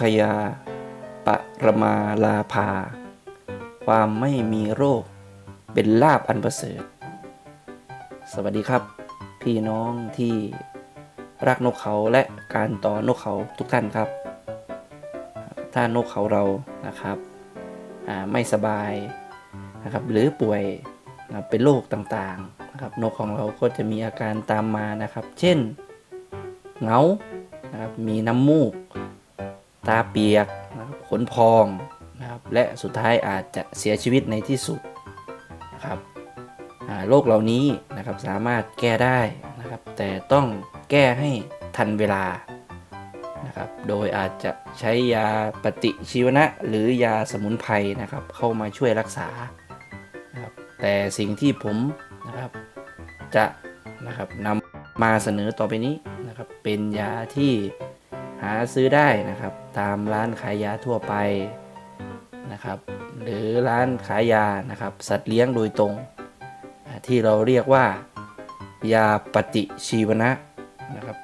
คยา ปรมาลาภา ความไม่มีโรค เป็นลาบอันประเสริฐ สวัสดีครับ พี่น้องที่รักนกเขาและการต่อนกเขาทุกท่านครับ ถ้านกเขาเรานะครับอ่าไม่สบายนะครับหรือป่วยนะเป็นโรคต่างๆนะครับนกของเราก็จะมีอาการตามมานะครับ เช่นเหงานะครับมีน้ำมูก ตาเปียกนะครับขนพองนะครับและสุดท้ายอาจจะเสียชีวิตในที่สุดนะครับโรคเหล่านี้นะครับสามารถแก้ได้นะครับ แต่ต้องแก้ให้ทันเวลานะครับ โดยอาจจะใช้ยาปฏิชีวนะ หรือยาสมุนไพรนะครับ เข้ามาช่วยรักษานะครับแต่สิ่งที่ผมนะครับจะนะครับนำมาเสนอต่อไปนี้นะครับ เป็นยาที่ หาซื้อได้นะครับ ตามร้านขายยาทั่วไปนะครับ หรือร้านขายยานะครับ สัตว์เลี้ยงโดยตรง ที่เราเรียกว่า ยาปฏิชีวนะนะครับ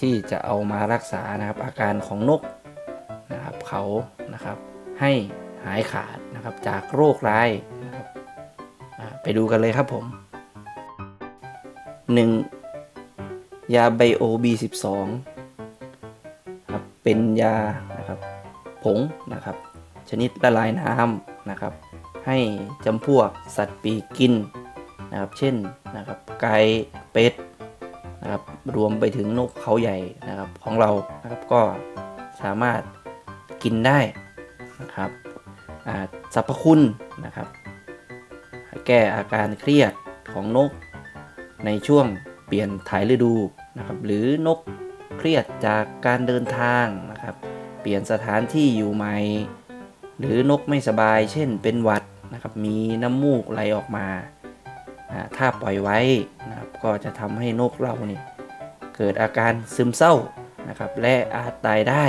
ที่จะเอามารักษานะครับ อาการของนกนะครับเขานะครับให้หายขาดนะครับจากโรคร้ายนะครับไปดูกันเลยครับผม 1. ยาไบโอ B12 เป็นยานะครับผงนะครับ ชนิดละลายน้ำนะครับ ให้จำพวกสัตว์ปีกกินนะครับ เช่นนะครับไก่เป็ดนะครับรวมไปถึงนกเขาใหญ่นะครับของเรานะครับก็สามารถกินได้นะครับอ่าสรรพคุณนะครับ แก้อาการเครียดของนกในช่วงเปลี่ยนถ่ายฤดูนะครับ หรือนก เครียดจากการเดินทางนะครับ เปลี่ยนสถานที่อยู่ใหม่ หรือนกไม่สบาย เช่นเป็นหวัดนะครับ มีน้ำมูกไหลออกมาอ่าถ้าปล่อยไว้นะครับ ก็จะทำให้นกเราเนี่เกิดอาการซึมเศร้านะครับ และอาจตายได้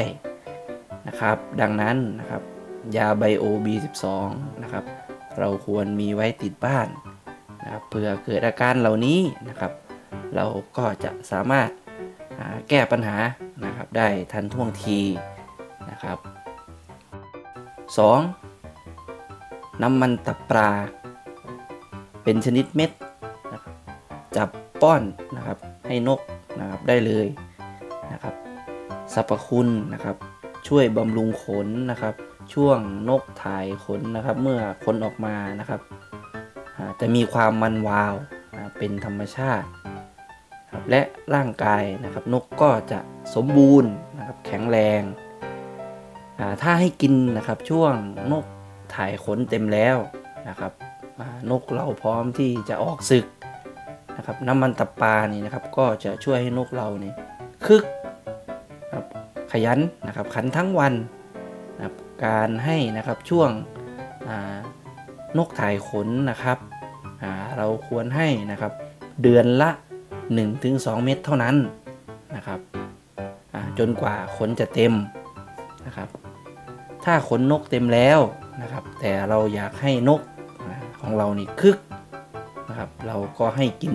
นะครับ ดังนั้นนะครับ ยาไบโอ B12 นะครับ เราควรมีไว้ติดบ้านนะครับเพื่อเกิดอาการเหล่านี้นะครับ เราก็จะสามารถ แก้ปัญหานะครับได้ทันท่วงทีนะครับ 2. น้ำมันตับปลา เป็นชนิดเม็ดนะครับจับป้อนนะครับให้นกนะครับได้เลยนะครับสรรพคุณนะครับ ช่วยบำรุงขนนะครับ ช่วงนกถ่ายขนนะครับ เมื่อขนออกมานะครับ จะมีความมันวาวนะเป็นธรรมชาติ และร่างกายนะครับ นกก็จะสมบูรณ์นะครับแข็งแรงถ้าให้กินนะครับช่วงนกถ่ายขนเต็มแล้วนะครับนกเราพร้อมที่จะออกศึกนะครับน้ำมันตับปลานี่นะครับก็จะช่วยให้นกเรานี่คึกครับขยันนะครับขันทั้งวันนะครับการให้นะครับช่วงนกถ่ายขนนะครับเราควรให้นะครับเดือนละ 1-2 เม็ดเท่านั้นนะครับอ่าจนกว่าขนจะเต็มนะครับ ถ้าขนนกเต็มแล้วนะครับ แต่เราอยากให้นกอ่าของเรานี่คึกนะครับ เราก็ให้กิน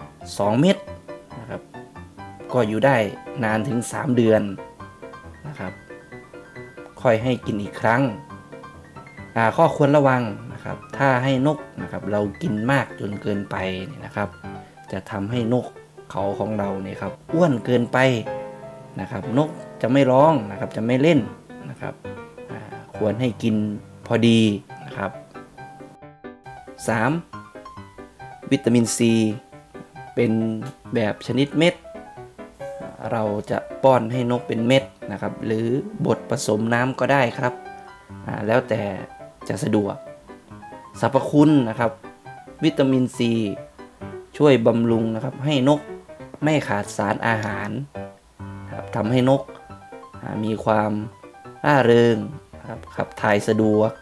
2 เม็ดนะครับ ก็อยู่ได้นานถึง 3 เดือนนะครับ ค่อยให้กินอีกครั้งอ่าข้อควรระวังนะครับ ถ้าให้นกนะครับ เรากินมากจนเกินไปเนี่ยนะครับ จะทำให้นกเขาของเราเนี่ยครับอ้วนเกินไปนะครับ นกจะไม่ร้องนะครับจะไม่เล่นนะครับควรให้กินพอดีนะครับ 3. วิตามินซีเป็นแบบชนิดเม็ด เราจะป้อนให้นกเป็นเม็ดนะครับ หรือบดผสมน้ำก็ได้ครับอ่าแล้วแต่จะสะดวกสรรพคุณนะครับ วิตามินซี ช่วยบำรุงนะครับ ให้นกไม่ขาดสารอาหารครับทำให้นกมีความร่าเริงครับขับถ่ายสะดวก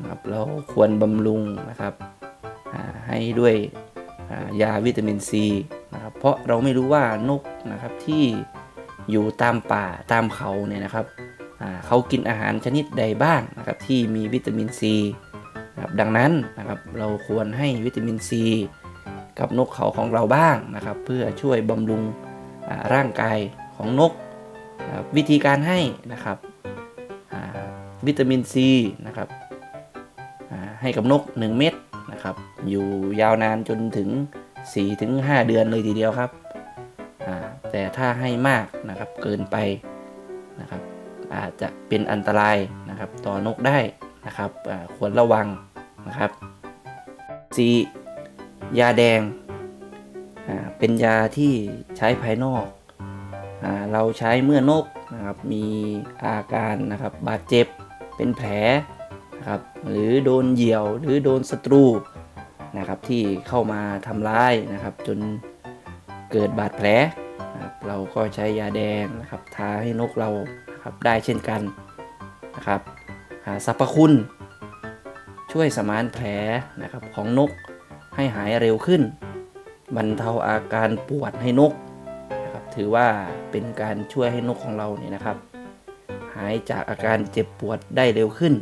นะครับเราควรบำรุงนะครับให้ด้วยยาวิตามินซีนะครับเพราะเราไม่รู้ว่านกนะครับที่อยู่ตามป่าตามเขาเนี่ยนะครับเขากินอาหารชนิดใดบ้างนะครับที่มีวิตามินซีนะครับดังนั้นนะครับเราควรให้วิตามินซี กับนกเขาของเราบ้างนะครับ เพื่อช่วยบำรุงร่างกายของนก วิธีการให้นะครับวิตามินซีนะครับให้กับนก 1 เม็ดนะครับ อยู่ยาวนานจนถึง 4-5 เดือนเลยทีเดียวครับ แต่ถ้าให้มากนะครับเกินไปนะครับอาจจะเป็นอันตรายนะครับต่อนกได้นะครับควรระวังนะครับ 4. ยาแดงอ่าเป็นยาที่ใช้ภายนอกอาเราใช้เมื่อนกนะครับมีอาการนะครับบาดเจ็บเป็นแผลนะครับหรือโดนเหยี่ยวหรือโดนศัตรูนะครับที่เข้ามาทำร้ายนะครับจนเกิดบาดแผลนะครับเราก็ใช้ยาแดงนะครับทาให้นกเรานะครับได้เช่นกันนะครับอ่าสรรพคุณช่วยสมานแผลนะครับของนก ให้หายเร็วขึ้น บรรเทาอาการปวดให้นกนะครับถือว่าเป็นการช่วยให้นกของเราเนี่ยนะครับ หายจากอาการเจ็บปวดได้เร็วขึ้น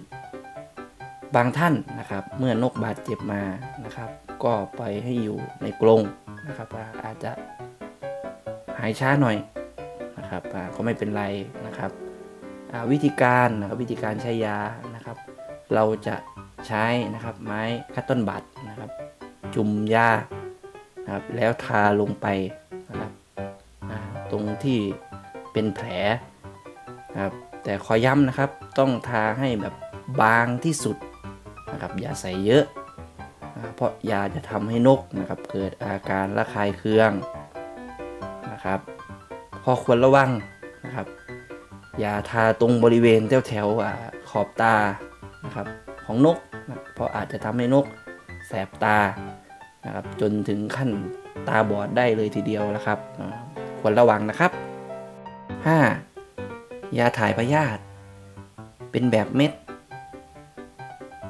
บางท่านนะครับ เมื่อนกบาดเจ็บมานะครับ ก็ปล่อยให้อยู่ในกรงนะครับอาจจะหายช้าหน่อยนะครับอ่าก็ไม่เป็นไรนะครับวิธีการนะครับวิธีการใช้ยานะครับ เราจะใช้นะครับไม้คัตต้นบัตนะครับ จุ่มยาครับแล้วทาลงไปนะครับตรงที่เป็นแผลครับแต่ขอย้ำนะครับต้องทาให้แบบบางที่สุดนะครับอย่าใส่เยอะเพราะยาจะทำให้นกนะครับเกิดอาการระคายเคืองนะครับพอควรระวังนะครับ อย่าทาตรงบริเวณแถวแถวๆขอบตานะครับของนกนะเพราะอาจจะทำให้นก แสบตานะครับจนถึงขั้นตาบอดได้เลยทีเดียวนะครับ ควรระวังนะครับ 5. ยาถ่ายพยาธิเป็นแบบเม็ด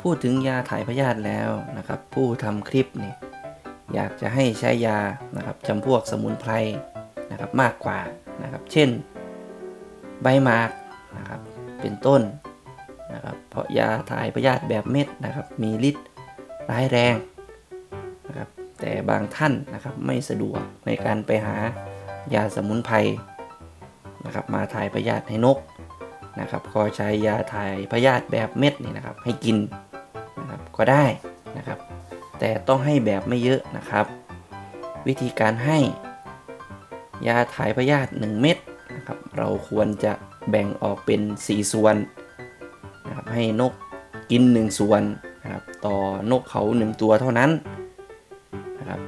พูดถึงยาถ่ายพยาธิแล้วนะครับ ผู้ทำคลิปนี่อยากจะให้ใช้ยานะครับจำพวกสมุนไพรนะครับมากกว่านะครับ เช่น ใบหมากนะครับเป็นต้นนะครับเพราะยาถ่ายพยาธิแบบเม็ดนะครับ มีฤทธิ์ ร้ายแรงนะครับแต่บางท่านนะครับไม่สะดวกในการไปหายาสมุนไพรนะครับมาถ่ายพยาธิให้นกนะครับก็ใช้ยาถ่ายพยาธิแบบเม็ดนี่นะครับให้กินนะครับก็ได้นะครับ แต่ต้องให้แบบไม่เยอะนะครับ วิธีการให้ยาถ่ายพยาธิ1เม็ดนะครับเราควรจะแบ่งออกเป็น 4 ส่วนนะครับให้นกกิน 1 ส่วน ต่อนกเขา1ตัวเท่านั้นนะครับ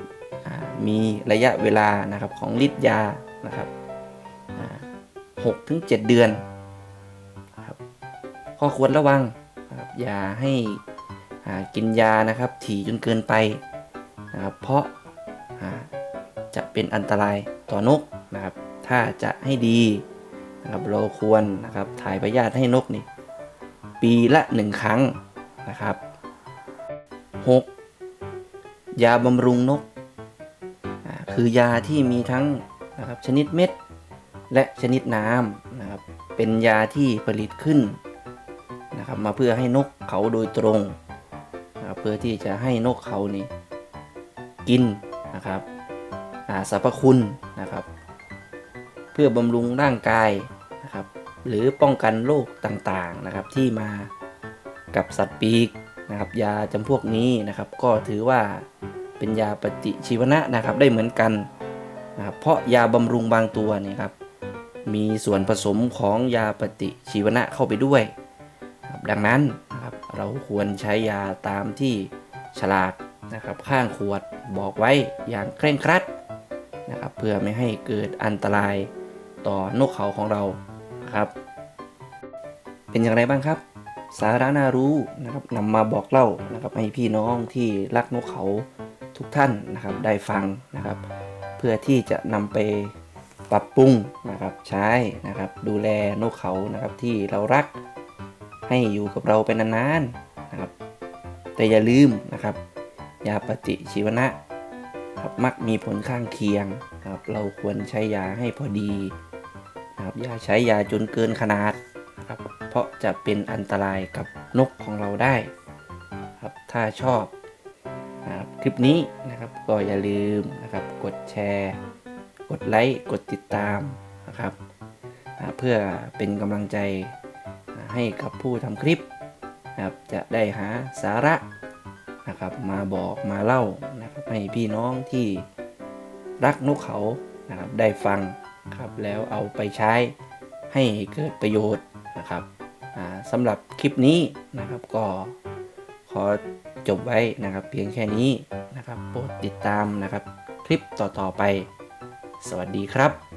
มีระยะเวลานะครับของฤทธิ์ยานะครับหกถึงเจ็ดเดือนครับข้อควรระวังนะครับอย่าให้กินยานะครับ ถี่จนเกินไปนะครับเพราะจะเป็นอันตรายต่อนกนะครับ ถ้าจะให้ดีนะครับเราควรนะครับถ่ายพยาธิให้นกนี่ปีละหนึ่งครั้งนะครับ 6. ยาบำรุงนกอ่าคือยาที่มีทั้งนะครับชนิดเม็ด และชนิดน้ำนะครับเป็นยาที่ผลิตขึ้นนะครับมาเพื่อให้นกเขาโดยตรงนะครับเพื่อที่จะให้นกเขานี่กินนะครับอ่าสรรพคุณนะครับ เพื่อบำรุงร่างกายนะครับ หรือป้องกันโรคต่างๆนะครับที่มากับสัตว์ปีก นะครับ ยาจำพวกนี้นะครับ ก็ถือว่าเป็นยาปฏิชีวนะนะครับ ได้เหมือนกันนะครับ เพราะยาบำรุงบางตัวเนี่ยครับ มีส่วนผสมของยาปฏิชีวนะเข้าไปด้วยดังนั้นนะครับเราควรใช้ยาตามที่ฉลากนะครับ ข้างขวดบอกไว้อย่างเคร่งครัดนะครับ เพื่อไม่ให้เกิดอันตรายต่อนกเขาของเรานะครับ เป็นอย่างไรบ้างครับ สาระน่ารู้นะครับนำมาบอกเล่านะครับให้พี่น้องที่รักนกเขาทุกท่านนะครับได้ฟังนะครับ เพื่อที่จะนำไปปรับปรุงนะครับใช้นะครับดูแลนกเขานะครับที่เรารักให้อยู่กับเราเป็นนานๆนะครับ แต่อย่าลืมนะครับ ยาปฏิชีวนะครับมักมีผลข้างเคียงครับเราควรใช้ยาให้พอดีนะครับอย่าใช้ยาจนเกินขนาด เพราะจะเป็นอันตรายกับนกของเราได้ครับถ้าชอบนะครับคลิปนี้นะครับก็อย่าลืมนะครับกดแชร์ กดไลค์กดติดตามนะครับเพื่อเป็นกำลังใจให้กับผู้ทำคลิปนะครับจะได้หาสาระนะครับมาบอกมาเล่านะครับให้พี่น้องที่รักนกเขานะครับได้ฟังครับแล้วเอาไปใช้ให้เกิดประโยชน์นะครับ สำหรับคลิปนี้นะครับ ก็ขอจบไว้นะครับ เพียงแค่นี้นะครับโปรดติดตามนะครับ คลิปต่อๆไป สวัสดีครับ